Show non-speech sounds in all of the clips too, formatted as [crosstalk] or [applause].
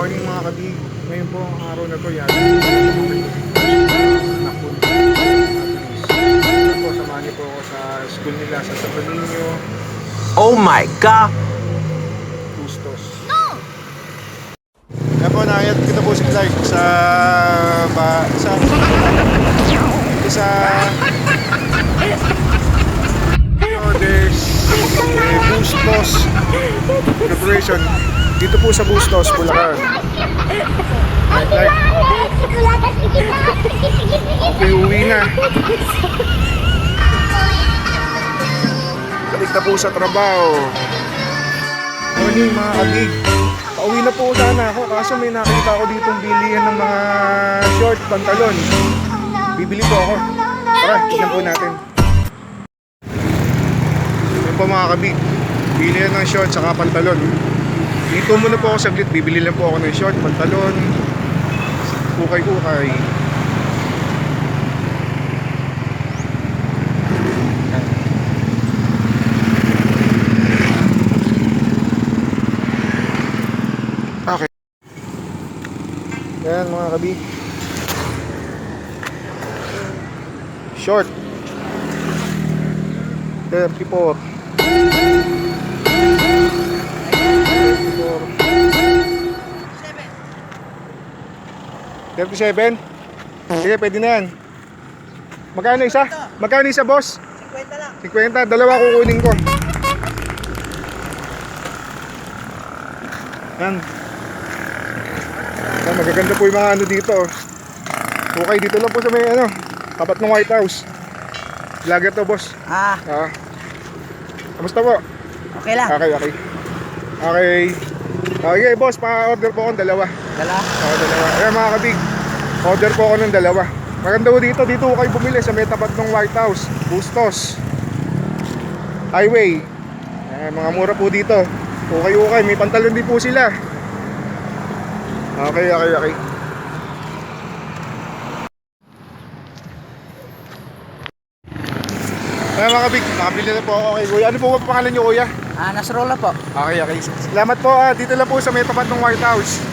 morning mga kabig. Ngayon po ang araw na to yan. Nakun. po, samahan niyo po ako sa school nila sa Niño, Oh my god! Bustos. Kaya po, nakayat kita po si Clark sa... Ba, sa... Sa... Eh, Bustos. Preparation. Dito po sa Bustos, Bulacan. Clark, okay, uwi na. Balik na po sa trabaho. Morning mga kabig. Pauwi na po sana ako kaso may nakita ako ditong bilihan ng mga short, pantalon. Bibili po ako. Tara, tignan po natin. Po mga kabig. Bilihan ng short saka pantalon. Dito muna po ako saglit. Bibili lang po ako ng short, pantalon. Ukay-ukay. Okay. Yan mga kabig. Short. 34. 37? Sige, pwede na yan. Magkano isa? Magkano isa, boss? 50 lang. 50. Dalawa kukunin ko. Yan. Yan, magaganda po yung mga ano dito. oh. Okay, dito lang po sa may ano, tapat ng White House. Vlogger to, boss. Ah, Ah. Kamusta po? okay lang. Okay, okay. Okay. Okay, boss, pa-order po akong dalawa. Dala. Oo, dalawa. Ayan mga kabig, order po ako ng dalawa. Maganda po dito, dito ko kayo bumili sa may tapat ng White House, Bustos. Highway. Ayan, mga mura po dito. Okay, okay. May pantalon din po sila. Okay, okay, okay. Ayan mga kabig, nakabili na po ako kay Kuya. Ano po ba pangalan niyo Kuya? Ah, Nasrola po. Okay, okay. Salamat po. ah. dito lang po sa may tapat ng White House.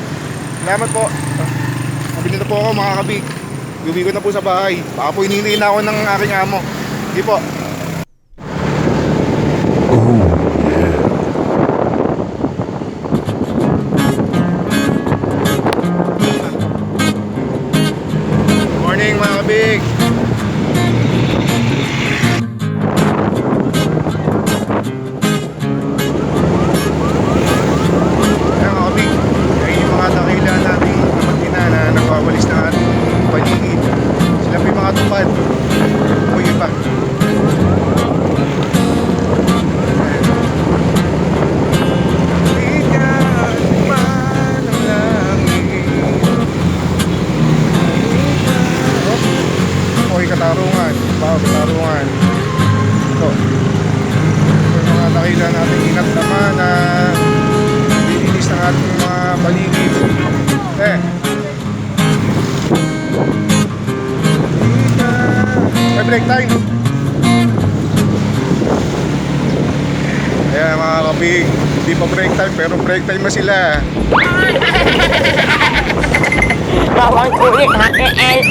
Salamat po. Ah, Nabili na po ako mga kabig. Uwi ko na po sa bahay. Baka po na ako ng aking amo. Hindi po. Morning mga kabig. Katarungan. Ito. Ito yung mga dakila natin ingat naman na nililinis ng ating mga paligid. Eh. May break time. Ayan mga kabig, hindi pa break time pero break time na sila. [laughs] Bawang kulit HL.